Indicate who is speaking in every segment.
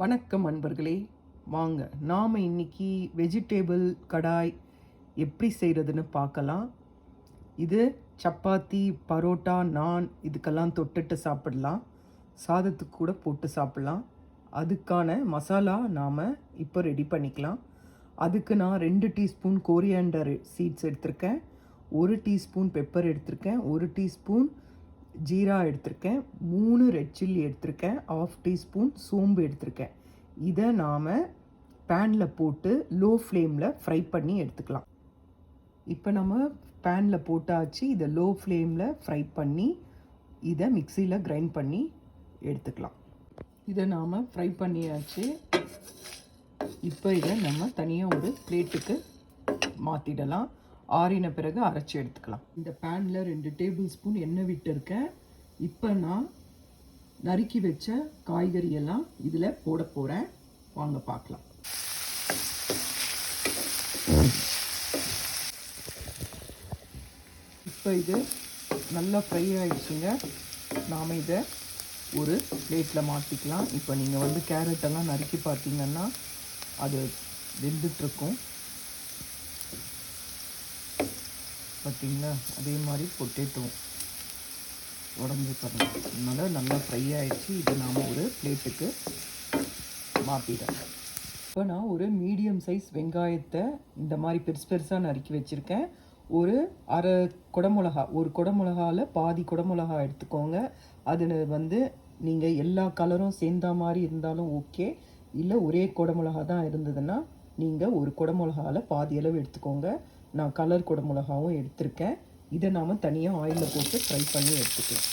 Speaker 1: வணக்கம் அன்பர்களே. வாங்க நாம் இன்னைக்கு வெஜிடேபிள் கடாய் எப்படி செய்கிறதுன்னு பார்க்கலாம். இது சப்பாத்தி பரோட்டா நான் இதுக்கெல்லாம் தொட்டுட்டு சாப்பிடலாம். சாதத்துக்கு கூட போட்டு சாப்பிடலாம். அதுக்கான மசாலா நாம் இப்போ ரெடி பண்ணிக்கலாம். அதுக்கு நான் ரெண்டு டீஸ்பூன் கோரியாண்டர் சீட்ஸ் எடுத்திருக்கேன். ஒரு டீஸ்பூன் பெப்பர் எடுத்திருக்கேன். ஒரு டீஸ்பூன் ஜீரா எடுத்திருக்கேன் மூணு ரெட் சில்லி எடுத்திருக்கேன் ஆஃப் டீஸ்பூன் சோம்பு எடுத்திருக்கேன். இதை நாம் பேனில் போட்டு லோ ஃப்ளேமில் ஃப்ரை பண்ணி எடுத்துக்கலாம். இப்போ நம்ம பேனில் போட்டாச்சு இதை லோ ஃப்ளேமில் ஃப்ரை பண்ணி இதை மிக்சியில் கிரைண்ட் பண்ணி எடுத்துக்கலாம். இதை நாம் ஃப்ரை பண்ணியாச்சு. இப்போ இதை நம்ம தனியாக ஒரு பிளேட்டுக்கு மாற்றிடலாம் ஆறின பிறகு அரைச்சி எடுத்துக்கலாம். இந்த பேனில் ரெண்டு டேபிள் ஸ்பூன் எண்ணெய் விட்டுருக்கேன் இப்போ நான் நறுக்கி வச்ச காய்கறியெல்லாம் இதில் போட போகிறேன் வாங்க பார்க்கலாம். இப்போ இது நல்லா ஃப்ரை ஆகிடுச்சுங்க நாம் இதை ஒரு பிளேட்டில் மாற்றிக்கலாம் இப்போ நீங்கள் வந்து கேரட்டெல்லாம் நறுக்கி பார்த்தீங்கன்னா அது வெந்துட்டுருக்கும் பார்த்தீங்களா அதே மாதிரி பொட்டேட்டோ உடஞ்சி தரணும் அதனால் நல்லா ஃப்ரை ஆகிடுச்சு இது நாம் ஒரு பிளேட்டுக்கு மாற்றிடலாம் இப்போ நான் ஒரு மீடியம் சைஸ் வெங்காயத்தை இந்த மாதிரி பெருசு பெருசாக நறுக்கி வச்சுருக்கேன். ஒரு அரை குடமிளகா ஒரு குடமிளகாவில் பாதி குடமிளகா எடுத்துக்கோங்க. அதில் வந்து நீங்கள் எல்லா கலரும் சேர்ந்தா மாதிரி இருந்தாலும் ஓகே இல்லை ஒரே குடமிளகா தான் இருந்ததுன்னா நீங்கள் ஒரு குடமிளகாவில் பாதி அளவு எடுத்துக்கோங்க. நான் கலர் குடமிளகாவும் எடுத்திருக்கேன். இதை நாம் தனியாக ஆயிலில் போட்டு ஃப்ரை பண்ணி எடுத்துக்கலாம்.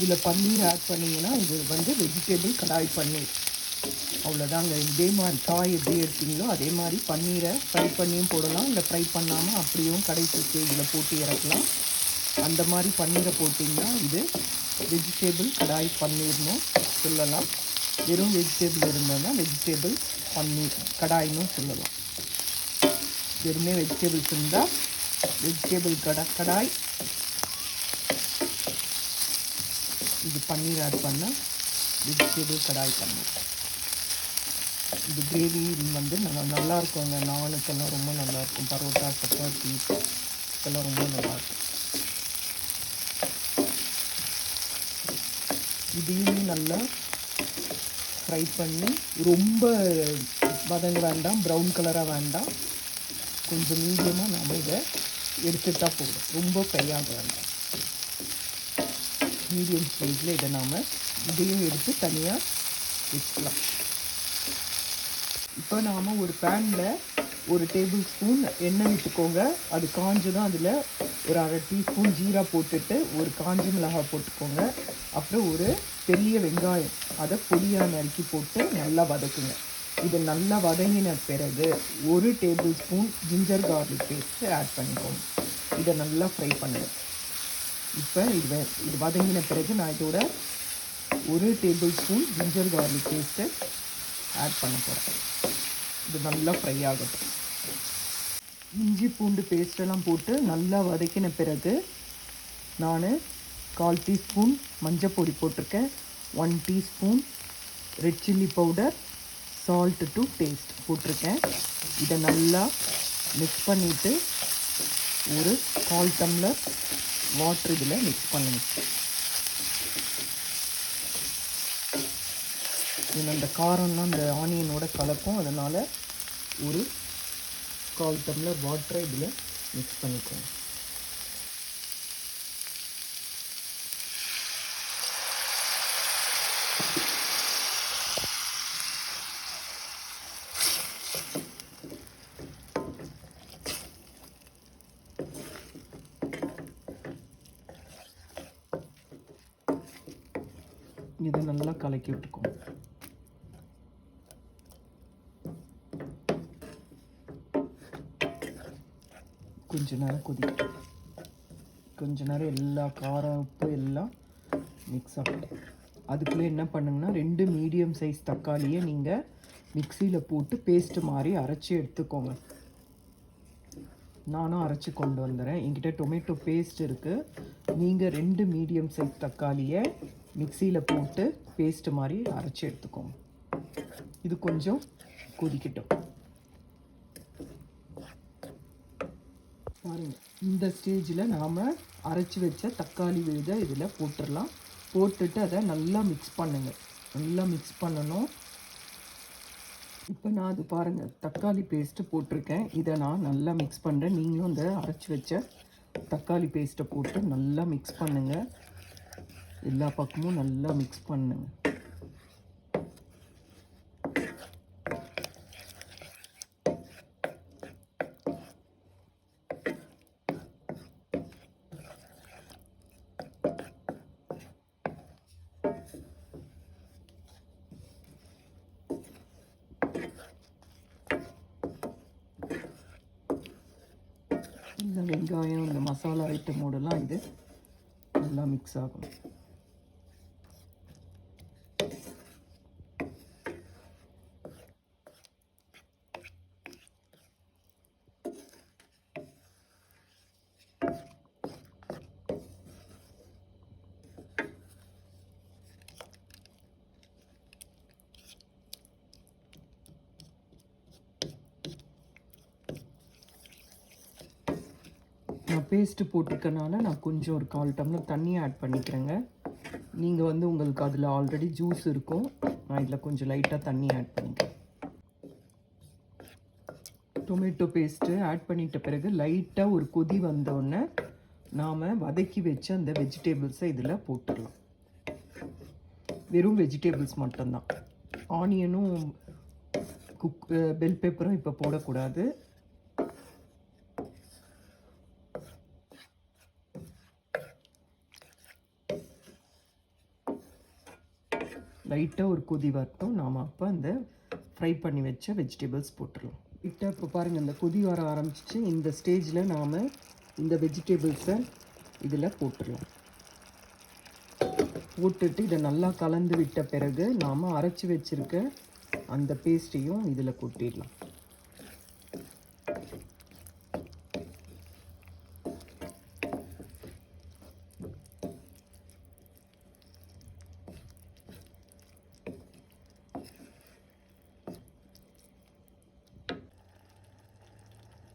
Speaker 1: இதில் பன்னீர் ஆட் பண்ணிங்கன்னா இது வந்து வெஜிடபிள் கடாய் பன்னீர். அவ்வளோதாங்க இதே மாதிரி காய் எப்படி எடுத்தீங்களோ அதே மாதிரி பன்னீரை ஃப்ரை பண்ணியும் போடலாம். இல்லை ஃப்ரை பண்ணாமல் அப்படியும் கடைசி இதில் போட்டு இறக்கலாம். அந்த மாதிரி பன்னீரை போட்டிங்கன்னா இது வெஜிடேபிள் கடாய் பன்னீர்னு சொல்லலாம். வெறும் வெஜிடேபிள் இருந்ததுன்னா வெஜிடேபிள் பன்னீர் கடாய்னு சொல்லலாம். வெறுமே வெஜிடேபிள்ஸ் இருந்தால் வெஜிடேபிள் கடை கடாய் இது பன்னீர் ஆட் பண்ணால் வெஜிடபிள் கடாய் பன்னீர் இது கிரேவி வந்து நல்லா நல்லா இருக்குங்க. நானுக்கெல்லாம் ரொம்ப நல்லாயிருக்கும் பரோட்டா சப்பாத்தி இதெல்லாம் ரொம்ப நல்லாயிருக்கும் இதையும் நல்லா ஃப்ரை பண்ணி ரொம்ப வதங்க வேண்டாம். ப்ரௌன் கலராக வேண்டாம். கொஞ்சம் மீடியமாக நம்ம இதை எடுத்துட்டா போதும். ரொம்ப ஃப்ரை ஆக வேண்டாம் மீடியம் சைஸில் இதை நாம் இதையும் எடுத்து தனியாக வச்சுக்கலாம் இப்போ நாம் ஒரு பேனில் ஒரு டேபிள் ஸ்பூன் எண்ணெய் விட்டுக்கோங்க. அது காஞ்சதும் அதில் ஒரு அரை டீஸ்பூன் ஜீரா போட்டுட்டு ஒரு காஞ்ச மிளகாய் போட்டுக்கோங்க. அப்புறம் ஒரு பெரிய வெங்காயம். அதை பொடியாக நறுக்கி போட்டு நல்லா வதக்குங்க. இது நல்லா வதங்கின பிறகு ஒரு tablespoon ginger garlic paste add பண்ணிக்கோங்க. இதை நல்லா ஃப்ரை பண்ணுங்கள் இப்போ இது இது வதங்கின பிறகு நான் இதோட ஒரு tablespoon ginger garlic paste add பண்ண போகிறேன் இது நல்லா ஃப்ரை ஆகட்டும். இஞ்சி பூண்டு பேஸ்டெல்லாம் போட்டு நல்லா வதக்கின பிறகு நான் கால் டீஸ்பூன் மஞ்சள் பொடி போட்டிருக்கேன். One teaspoon red chilli powder salt to taste போட்டிருக்கேன். இதை நல்லா மிக்ஸ் பண்ணிவிட்டு ஒரு கால் டம்ளர் வாட்ரு இதில் மிக்ஸ் பண்ணுங்க. இது அந்த காரம்லாம் அந்த ஆனியனோட கலக்கும் அதனால் ஒரு கால் டம்ளர் வாட்டரை இதில் மிக்ஸ் பண்ணிக்கோங்க. இதை நல்லா கலக்கி விட்டுக்கோங்க கொஞ்ச நேரம் கொதிக்கட்டும் கொஞ்ச நேரம் எல்லா காரம் உப்பு எல்லாம் மிக்ஸ் ஆகும் அதுக்குள்ளே என்ன பண்ணுங்கன்னா ரெண்டு மீடியம் சைஸ் தக்காளியை நீங்கள் மிக்சியில் போட்டு பேஸ்ட் மாதிரி அரைச்சி எடுத்துக்கோங்க. நானும் அரைச்சி கொண்டு வந்துடுறேன் என்கிட்ட டொமேட்டோ பேஸ்ட் இருக்குது நீங்கள் ரெண்டு மீடியம் சைஸ் தக்காளியை மிக்சியில் போட்டு பேஸ்ட்டு மாதிரி அரைச்சி எடுத்துக்கோங்க. இது கொஞ்சம் கொதிக்கட்டும். பாருங்க இந்த ஸ்டேஜில் நாம் அரைச்சி வச்ச தக்காளி விழுத இதில் போட்டுடலாம் போட்டுட்டு அதை நல்லா மிக்ஸ் பண்ணுங்க. நல்லா மிக்ஸ் பண்ணணும். இப்போ நான் அது பாருங்கள் தக்காளி பேஸ்ட்டு போட்டிருக்கேன். இதை நான் நல்லா மிக்ஸ் பண்ணுறேன் நீங்களும் இந்த அரைச்சி வச்ச தக்காளி பேஸ்ட்டை போட்டு நல்லா மிக்ஸ் பண்ணுங்கள் எல்லா பக்கமும் நல்லா மிக்ஸ் பண்ணுங்க. இந்த வெங்காயம் இந்த மசாலா ஐட்டமோடலாம் இது நல்லா மிக்ஸ் ஆகும். நான் பேஸ்ட்டு போட்டிருக்கனால நான் கொஞ்சம் ஒரு கால் டம்ளர் தண்ணியை ஆட் பண்ணிக்கிறேங்க. நீங்கள் வந்து உங்களுக்கு அதில் ஆல்ரெடி ஜூஸ் இருக்கும். நான் இதில் கொஞ்சம் லைட்டாக தண்ணி ஆட் பண்ணிக்கிறேன். டொமேட்டோ பேஸ்ட்டு ஆட் பண்ணிட்ட பிறகு லைட்டாக ஒரு கொதி வந்தோடனே நாம் வதக்கி வச்ச அந்த வெஜிடேபிள்ஸை இதில் போட்டுடலாம். வெறும் வெஜிடேபிள்ஸ் மட்டும்தான். ஆனியனும் குக் பெல் பேப்பரும் இப்போ போடக்கூடாது. லைட்டாக ஒரு கொதி வரட்டும். நாம் அப்போ அந்த ஃப்ரை பண்ணி வச்ச வெஜிடபிள்ஸ் போட்டுடலாம் கிட்ட இப்போ பாருங்கள் இந்த கொதி வர ஆரம்பிச்சிச்சு. இந்த ஸ்டேஜில் நாம் இந்த வெஜிடபிள்ஸை இதில் போட்டுடலாம் போட்டுட்டு இதை நல்லா கலந்து விட்ட பிறகு நாம் அரைச்சி வச்சிருக்க அந்த பேஸ்ட்டையும் இதில் கொட்டிடலாம்.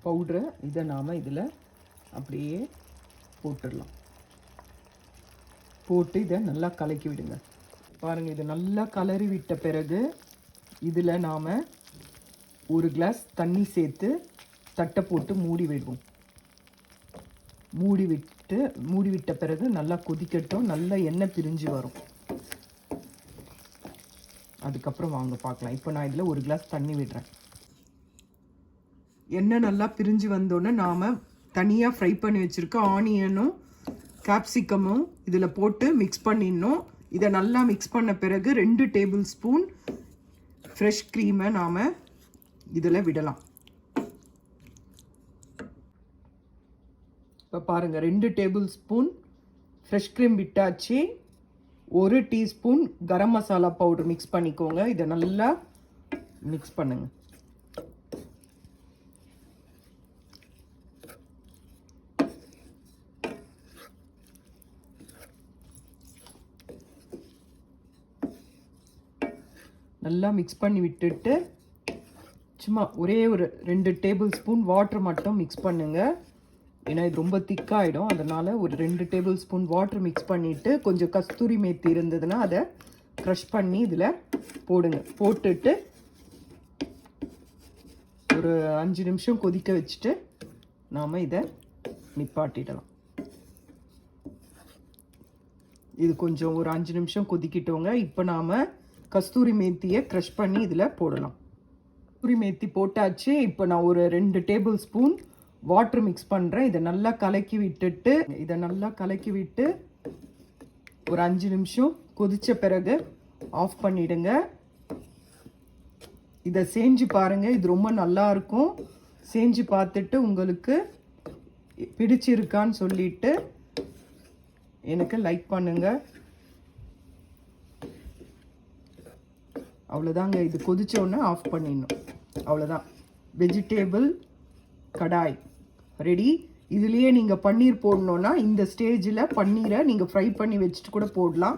Speaker 1: பவுட்ரை இதை நாம் இதில் அப்படியே போட்டுடலாம். போட்டு இதை நல்லா கலக்கி விடுங்க. பாருங்கள் இதை நல்லா கலரி விட்ட பிறகு இதில் நாம் ஒரு கிளாஸ் தண்ணி சேர்த்து தட்டை போட்டு மூடி விடுவோம். மூடி விட்டு மூடி விட்ட பிறகு நல்லா கொதிக்கட்டும் நல்லா எண்ணெய் பிரிஞ்சு வரும். அதுக்கப்புறம் வாங்க பார்க்கலாம். இப்போ நான் இதில் ஒரு கிளாஸ் தண்ணி விடுறேன். எண்ணெய் நல்லா பிரிஞ்சு வந்தோடனே நாம் தனியாக ஃப்ரை பண்ணி வச்சுருக்க ஆனியனும் கேப்சிகமும் இதில் போட்டு மிக்ஸ் பண்ணிடணும். இதை நல்லா மிக்ஸ் பண்ண பிறகு ரெண்டு டேபிள் ஸ்பூன் ஃப்ரெஷ் க்ரீமை நாம் இதில் விடலாம். இப்போ பாருங்கள் ரெண்டு டேபிள் ஸ்பூன் ஃப்ரெஷ் க்ரீம் விட்டாச்சு. ஒரு teaspoon garam masala powder mix பண்ணிக்கோங்க. இதை நல்லா மிக்ஸ் பண்ணுங்கள் நல்லா மிக்ஸ் பண்ணி விட்டுட்டு சும்மா ஒரே ஒரு ரெண்டு டேபிள் ஸ்பூன் வாட்ரு மட்டும் மிக்ஸ் பண்ணுங்கள் ஏன்னா இது ரொம்ப திக்காயிடும். அதனால் ஒரு ரெண்டு டேபிள் ஸ்பூன் வாட்ரு மிக்ஸ் பண்ணிவிட்டு கொஞ்சம் கஸ்தூரி மேத்தி இருந்ததுன்னா அதை க்ரஷ் பண்ணி இதில் போடுங்க. போட்டுட்டு ஒரு அஞ்சு நிமிஷம் கொதிக்க வச்சுட்டு நாம் இதை நிப்பாட்டிடலாம். இது கொஞ்சம் ஒரு அஞ்சு நிமிஷம் கொதிக்கிட்டோங்க. இப்போ நாம் கஸ்தூரி மேத்தியை க்ரஷ் பண்ணி இதில் போடலாம். கஸ்தூரி மேத்தி போட்டாச்சு. இப்போ நான் ஒரு ரெண்டு டேபிள் ஸ்பூன் வாட்ரு மிக்ஸ் பண்ணுறேன் இதை நல்லா கலக்கி விட்டுட்டு இதை நல்லா கலக்கி விட்டு ஒரு அஞ்சு நிமிஷம் கொதித்த பிறகு ஆஃப் பண்ணிடுங்க. இதை செஞ்சு பாருங்கள் இது ரொம்ப நல்லாயிருக்கும் செஞ்சு பார்த்துட்டு உங்களுக்கு பிடிச்சிருக்கான்னு சொல்லிட்டு எனக்கு லைக் பண்ணுங்கள் அவ்வளோதாங்க இது கொதிச்ச ஆஃப் பண்ணிடணும். அவ்வளோதான் வெஜிடேபிள் கடாய் ரெடி இதுலேயே நீங்கள் பன்னீர் போடணுன்னா இந்த ஸ்டேஜில் பன்னீரை நீங்கள் ஃப்ரை பண்ணி வச்சுட்டு கூட போடலாம்.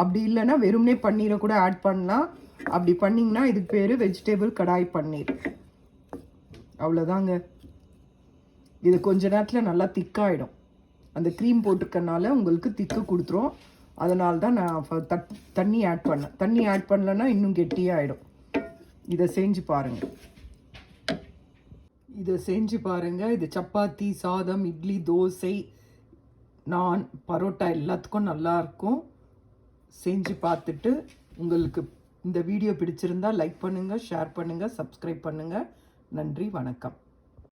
Speaker 1: அப்படி இல்லைன்னா வெறும்னே பன்னீரை கூட ஆட் பண்ணலாம். அப்படி பண்ணிங்கன்னா இதுக்கு பேர் வெஜிடேபிள் கடாய் பன்னீர். அவ்வளோதாங்க இது கொஞ்ச நேரத்தில் நல்லா திக்காயிடும் அந்த க்ரீம் போட்டிருக்கனால உங்களுக்கு திக்கு கொடுத்துரும். அதனால தான் நான் தட் தண்ணி ஆட் பண்ணேன் தண்ணி ஆட் பண்ணலன்னா இன்னும் கெட்டியாயிடும். இதை செஞ்சு பாருங்கள் இதை செஞ்சு பாருங்கள் இது சப்பாத்தி சாதம் இட்லி தோசை நான் பரோட்டா எல்லாத்துக்கும் நல்லாயிருக்கும் செஞ்சு பார்த்துட்டு உங்களுக்கு இந்த வீடியோ பிடிச்சிருந்தா லைக் பண்ணுங்கள் ஷேர் பண்ணுங்கள் சப்ஸ்கிரைப் பண்ணுங்கள் நன்றி வணக்கம்.